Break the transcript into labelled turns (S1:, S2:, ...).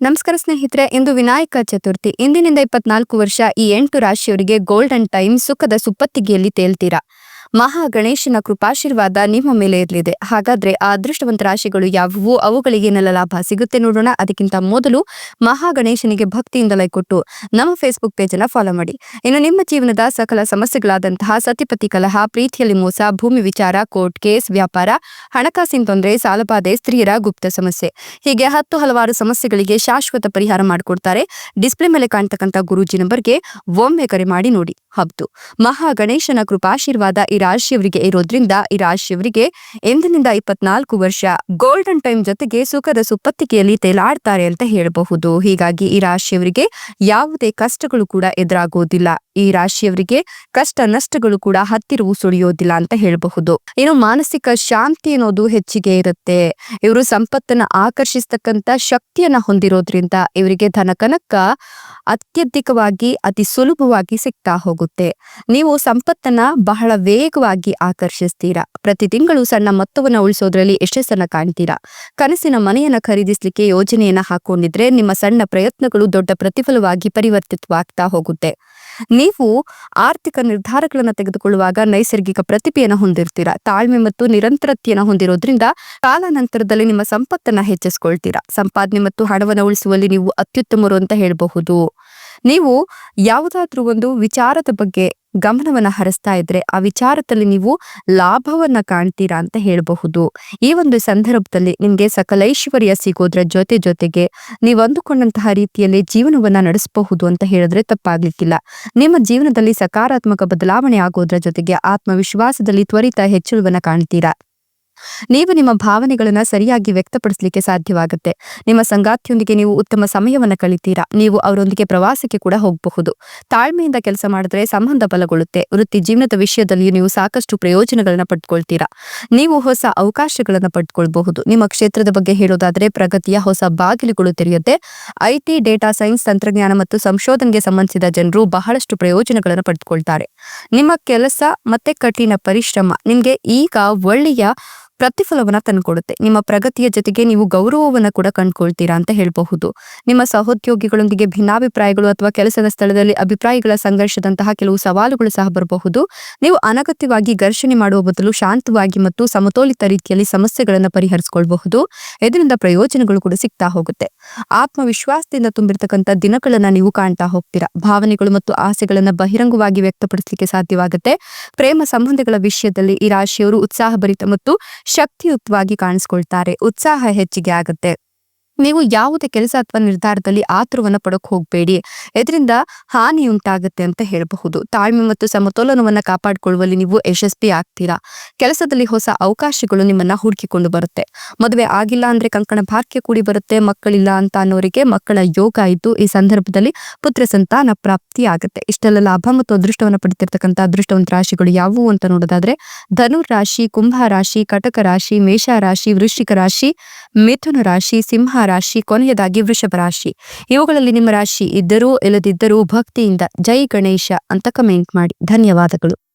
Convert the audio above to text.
S1: ನಮಸ್ಕಾರ ಸ್ನೇಹಿತರೆ, ಇಂದು ವಿನಾಯಕ ಚತುರ್ಥಿ. ಇಂದಿನಿಂದ ಇಪ್ಪತ್ನಾಲ್ಕು ವರ್ಷ ಈ ಎಂಟು ರಾಶಿಯವರಿಗೆ ಗೋಲ್ಡನ್ ಟೈಮ್ ಸುಖದ ಸುಪ್ಪತ್ತಿಗೆಯಲ್ಲಿ ತೇಲ್ತೀರಾ? ಮಹಾ ಗಣೇಶನ ಕೃಪಾಶೀರ್ವಾದ ನಿಮ್ಮ ಮೇಲೆ ಇರಲಿದೆ. ಹಾಗಾದ್ರೆ ಆ ಅದೃಷ್ಟವಂತ ರಾಶಿಗಳು ಯಾವುವು? ಅವುಗಳಿಗೆ ಏನೆಲ್ಲ ಲಾಭ ಸಿಗುತ್ತೆ ನೋಡೋಣ. ಅದಕ್ಕಿಂತ ಮೊದಲು ಮಹಾ ಗಣೇಶನಿಗೆ ಭಕ್ತಿಯಿಂದ ಲೈಕ್ ಕೊಟ್ಟು ನಮ್ಮ ಫೇಸ್ಬುಕ್ ಪೇಜ್ ಅನ್ನ ಫಾಲೋ ಮಾಡಿ. ಇನ್ನು ನಿಮ್ಮ ಜೀವನದ ಸಕಲ ಸಮಸ್ಯೆಗಳಾದಂತಹ ಸತಿಪತಿ ಕಲಹ, ಪ್ರೀತಿಯಲ್ಲಿ ಮೋಸ, ಭೂಮಿ ವಿಚಾರ, ಕೋರ್ಟ್ ಕೇಸ್, ವ್ಯಾಪಾರ, ಹಣಕಾಸಿನ ತೊಂದರೆ, ಸಾಲಬಾಧೆ, ಸ್ತ್ರೀಯರ ಗುಪ್ತ ಸಮಸ್ಯೆ. ಹೀಗೆ ಹತ್ತು ಹಲವಾರು ಸಮಸ್ಯೆಗಳಿಗೆ ಶಾಶ್ವತ ಪರಿಹಾರ ಮಾಡಿಕೊಡ್ತಾರೆ. ಡಿಸ್ಪ್ಲೇ ಮೇಲೆ ಕಾಣ್ತಕ್ಕಂಥ ಗುರೂಜಿ ನಂಬರ್ಗೆ ಒಮ್ಮೆ ಕರೆ ಮಾಡಿ ನೋಡಿ. ಹಬ್ದು ಮಹಾ ಗಣೇಶನ ಕೃಪಾಶೀರ್ವಾದ ಈ ರಾಶಿಯವರಿಗೆ ಇರೋದ್ರಿಂದ ಈ ರಾಶಿಯವರಿಗೆ ಎಂದಿನಿಂದ ಇಪ್ಪತ್ನಾಲ್ಕು ವರ್ಷ ಗೋಲ್ಡನ್ ಟೈಮ್ ಜೊತೆಗೆ ಸುಖದ ಸುಪ್ಪತ್ತಿಗೆಯಲ್ಲಿ ತೇಲಾಡ್ತಾರೆ ಅಂತ ಹೇಳಬಹುದು. ಹೀಗಾಗಿ ಈ ರಾಶಿಯವರಿಗೆ ಯಾವುದೇ ಕಷ್ಟಗಳು ಕೂಡ ಎದುರಾಗೋದಿಲ್ಲ. ಈ ರಾಶಿಯವರಿಗೆ ಕಷ್ಟ ನಷ್ಟಗಳು ಕೂಡ ಹತ್ತಿರವು ಸುಳಿಯೋದಿಲ್ಲ ಅಂತ ಹೇಳಬಹುದು. ಏನು ಮಾನಸಿಕ ಶಾಂತಿ ಅನ್ನೋದು ಹೆಚ್ಚಿಗೆ ಇರುತ್ತೆ. ಇವರು ಸಂಪತ್ತನ್ನ ಆಕರ್ಷಿಸ್ತಕ್ಕಂತ ಶಕ್ತಿಯನ್ನ ಹೊಂದಿರೋದ್ರಿಂದ ಇವರಿಗೆ ಧನಕನಕ ಅತ್ಯಧಿಕವಾಗಿ ಅತಿ ಸುಲಭವಾಗಿ ಸಿಗ್ತಾ ಹೋಗುತ್ತೆ. ನೀವು ಸಂಪತ್ತನ್ನ ಬಹಳ ವೇಗವಾಗಿ ಆಕರ್ಷಿಸ್ತೀರಾ? ಪ್ರತಿ ತಿಂಗಳು ಸಣ್ಣ ಮೊತ್ತವನ್ನ ಉಳಿಸೋದ್ರಲ್ಲಿ ಯಶಸ್ಸನ್ನು ಕಾಣ್ತೀರಾ? ಕನಸಿನ ಮನೆಯನ್ನ ಖರೀದಿಸಲಿಕ್ಕೆ ಯೋಜನೆಯನ್ನ ಹಾಕೊಂಡಿದ್ರೆ ನಿಮ್ಮ ಸಣ್ಣ ಪ್ರಯತ್ನಗಳು ದೊಡ್ಡ ಪ್ರತಿಫಲವಾಗಿ ಪರಿವರ್ತಿತವಾಗ್ತಾ ಹೋಗುತ್ತೆ. ನೀವು ಆರ್ಥಿಕ ನಿರ್ಧಾರಗಳನ್ನು ತೆಗೆದುಕೊಳ್ಳುವಾಗ ನೈಸರ್ಗಿಕ ಪ್ರತಿಭೆಯನ್ನು ಹೊಂದಿರ್ತೀರಾ? ತಾಳ್ಮೆ ಮತ್ತು ನಿರಂತರತೆಯನ್ನು ಹೊಂದಿರೋದ್ರಿಂದ ಕಾಲಾನಂತರದಲ್ಲಿ ನಿಮ್ಮ ಸಂಪತ್ತನ್ನ ಹೆಚ್ಚಿಸ್ಕೊಳ್ತೀರಾ? ಸಂಪಾದನೆ ಮತ್ತು ಹಣವನ್ನ ಉಳಿಸುವಲ್ಲಿ ನೀವು ಅತ್ಯುತ್ತಮರು ಅಂತ ಹೇಳಬಹುದು. ನೀವು ಯಾವುದಾದ್ರೂ ಒಂದು ವಿಚಾರದ ಬಗ್ಗೆ ಗಮನವನ್ನ ಹರಿಸ್ತಾ ಇದ್ರೆ ಆ ವಿಚಾರದಲ್ಲಿ ನೀವು ಲಾಭವನ್ನ ಕಾಣ್ತೀರಾ ಅಂತ ಹೇಳಬಹುದು. ಈ ಒಂದು ಸಂದರ್ಭದಲ್ಲಿ ನಿಮ್ಗೆ ಸಕಲೈಶ್ವರ್ಯ ಸಿಗೋದ್ರ ಜೊತೆ ಜೊತೆಗೆ ನೀವು ಅಂದುಕೊಂಡಂತಹ ರೀತಿಯಲ್ಲಿ ಜೀವನವನ್ನ ನಡೆಸಬಹುದು ಅಂತ ಹೇಳಿದ್ರೆ ತಪ್ಪಾಗ್ಲಿಕ್ಕಿಲ್ಲ. ನಿಮ್ಮ ಜೀವನದಲ್ಲಿ ಸಕಾರಾತ್ಮಕ ಬದಲಾವಣೆ ಆಗೋದ್ರ ಜೊತೆಗೆ ಆತ್ಮವಿಶ್ವಾಸದಲ್ಲಿ ತ್ವರಿತ ಹೆಚ್ಚಳವನ್ನ ಕಾಣ್ತೀರಾ? ನೀವು ನಿಮ್ಮ ಭಾವನೆಗಳನ್ನ ಸರಿಯಾಗಿ ವ್ಯಕ್ತಪಡಿಸಲಿಕ್ಕೆ ಸಾಧ್ಯವಾಗುತ್ತೆ. ನಿಮ್ಮ ಸಂಗಾತಿಯೊಂದಿಗೆ ನೀವು ಉತ್ತಮ ಸಮಯವನ್ನು ಕಳಿತೀರಾ? ನೀವು ಅವರೊಂದಿಗೆ ಪ್ರವಾಸಕ್ಕೆ ಕೂಡ ಹೋಗಬಹುದು. ತಾಳ್ಮೆಯಿಂದ ಕೆಲಸ ಮಾಡಿದ್ರೆ ಸಂಬಂಧ ಬಲಗೊಳ್ಳುತ್ತೆ. ವೃತ್ತಿ ಜೀವನದ ವಿಷಯದಲ್ಲಿಯೂ ನೀವು ಸಾಕಷ್ಟು ಪ್ರಯೋಜನಗಳನ್ನ ಪಡ್ಕೊಳ್ತೀರಾ? ನೀವು ಹೊಸ ಅವಕಾಶಗಳನ್ನು ಪಡ್ಕೊಳ್ಬಹುದು. ನಿಮ್ಮ ಕ್ಷೇತ್ರದ ಬಗ್ಗೆ ಹೇಳೋದಾದ್ರೆ ಪ್ರಗತಿಯ ಹೊಸ ಬಾಗಿಲುಗಳು ತೆರೆಯುತ್ತೆ. ಐಟಿ ಡೇಟಾ ಸೈನ್ಸ್, ತಂತ್ರಜ್ಞಾನ ಮತ್ತು ಸಂಶೋಧನೆಗೆ ಸಂಬಂಧಿಸಿದ ಜನರು ಬಹಳಷ್ಟು ಪ್ರಯೋಜನಗಳನ್ನು ಪಡೆದುಕೊಳ್ತಾರೆ ನಿಮ್ಮ ಕೆಲಸ ಮತ್ತೆ ಕಠಿಣ ಪರಿಶ್ರಮ. ನಿಮಗೆ ಈಗ ಒಳ್ಳೆಯ ಪ್ರತಿಫಲವನ್ನ ತಂದುಕೊಡುತ್ತೆ. ನಿಮ್ಮ ಪ್ರಗತಿಯ ಜೊತೆಗೆ ನೀವು ಗೌರವವನ್ನ ಕೂಡ ಕಂಡುಕೊಳ್ತೀರಾ ಅಂತ ಹೇಳಬಹುದು. ನಿಮ್ಮ ಸಹೋದ್ಯೋಗಿಗಳೊಂದಿಗೆ ಭಿನ್ನಾಭಿಪ್ರಾಯಗಳು ಅಥವಾ ಕೆಲಸದ ಸ್ಥಳದಲ್ಲಿ ಅಭಿಪ್ರಾಯಗಳ ಸಂಘರ್ಷದಂತಹ ಕೆಲವು ಸವಾಲುಗಳು ಸಹ ಬರಬಹುದು. ನೀವು ಅನಗತ್ಯವಾಗಿ ಘರ್ಷಣೆ ಮಾಡುವ ಬದಲು ಶಾಂತವಾಗಿ ಮತ್ತು ಸಮತೋಲಿತ ರೀತಿಯಲ್ಲಿ ಸಮಸ್ಯೆಗಳನ್ನು ಪರಿಹರಿಸಿಕೊಳ್ಳಬಹುದು ಇದರಿಂದ ಪ್ರಯೋಜನಗಳು ಕೂಡ ಸಿಗ್ತಾ ಹೋಗುತ್ತೆ. ಆತ್ಮವಿಶ್ವಾಸದಿಂದ ತುಂಬಿರ್ತಕ್ಕಂಥ ದಿನಗಳನ್ನ ನೀವು ಕಾಣ್ತಾ ಹೋಗ್ತೀರಾ. ಭಾವನೆಗಳು ಮತ್ತು ಆಸೆಗಳನ್ನ ಬಹಿರಂಗವಾಗಿ ವ್ಯಕ್ತಪಡಿಸಲಿಕ್ಕೆ ಸಾಧ್ಯವಾಗುತ್ತೆ. ಪ್ರೇಮ ಸಂಬಂಧಗಳ ವಿಷಯದಲ್ಲಿ ಈ ರಾಶಿಯವರು ಉತ್ಸಾಹಭರಿತ ಮತ್ತು ಶಕ್ತಿಯುತವಾಗಿ ಕಾಣಿಸ್ಕೊಳ್ತಾರೆ ಉತ್ಸಾಹ ಹೆಚ್ಚಿಗೆ ಆಗುತ್ತೆ. ನೀವು ಯಾವುದೇ ಕೆಲಸ ಅಥವಾ ನಿರ್ಧಾರದಲ್ಲಿ ಆತುರವನ್ನ ಪಡಕ್ ಹೋಗಬೇಡಿ. ಇದರಿಂದ ಹಾನಿ ಉಂಟಾಗುತ್ತೆ ಅಂತ ಹೇಳಬಹುದು. ತಾಳ್ಮೆ ಮತ್ತು ಸಮತೋಲನವನ್ನ ಕಾಪಾಡಿಕೊಳ್ಳುವಲ್ಲಿ ನೀವು ಯಶಸ್ವಿ ಆಗ್ತೀರಾ. ಕೆಲಸದಲ್ಲಿ ಹೊಸ ಅವಕಾಶಗಳು ನಿಮ್ಮನ್ನ ಹುಡುಕಿಕೊಂಡು ಬರುತ್ತೆ. ಮದುವೆ ಆಗಿಲ್ಲ ಅಂದ್ರೆ ಕಂಕಣ ಭಾಗ್ಯ ಕೂಡಿ ಬರುತ್ತೆ, ಮಕ್ಕಳಿಲ್ಲ ಅಂತ ಅನ್ನೋರಿಗೆ ಮಕ್ಕಳ ಯೋಗ ಇದ್ದು ಈ ಸಂದರ್ಭದಲ್ಲಿ ಪುತ್ರ ಸಂತಾನ ಪ್ರಾಪ್ತಿ ಆಗುತ್ತೆ. ಇಷ್ಟೆಲ್ಲ ಲಾಭ ಮತ್ತು ಅದೃಷ್ಟವನ್ನ ಪಡೆದಿರ್ತಕ್ಕಂಥ ಅದೃಷ್ಟವಂತ ರಾಶಿಗಳು ಯಾವುವು ಅಂತ ನೋಡೋದಾದ್ರೆ ಧನುರ್ ರಾಶಿ, ಕುಂಭ ರಾಶಿ, ಕಟಕ ರಾಶಿ, ಮೇಷ ರಾಶಿ, ವೃಶ್ಚಿಕ ರಾಶಿ, ಮಿಥುನ ರಾಶಿ, ಸಿಂಹ ರಾಶಿ, ಕೊನೆಯದಾಗಿ ವೃಷಭ ರಾಶಿ. ಇವುಗಳಲ್ಲಿ ನಿಮ್ಮ ರಾಶಿ ಇದ್ದರೂ, ಇಲ್ಲದಿದ್ದರೂ ಭಕ್ತಿಯಿಂದ ಜೈ ಗಣೇಶ ಅಂತ ಕಮೆಂಟ್ ಮಾಡಿ. ಧನ್ಯವಾದಗಳು.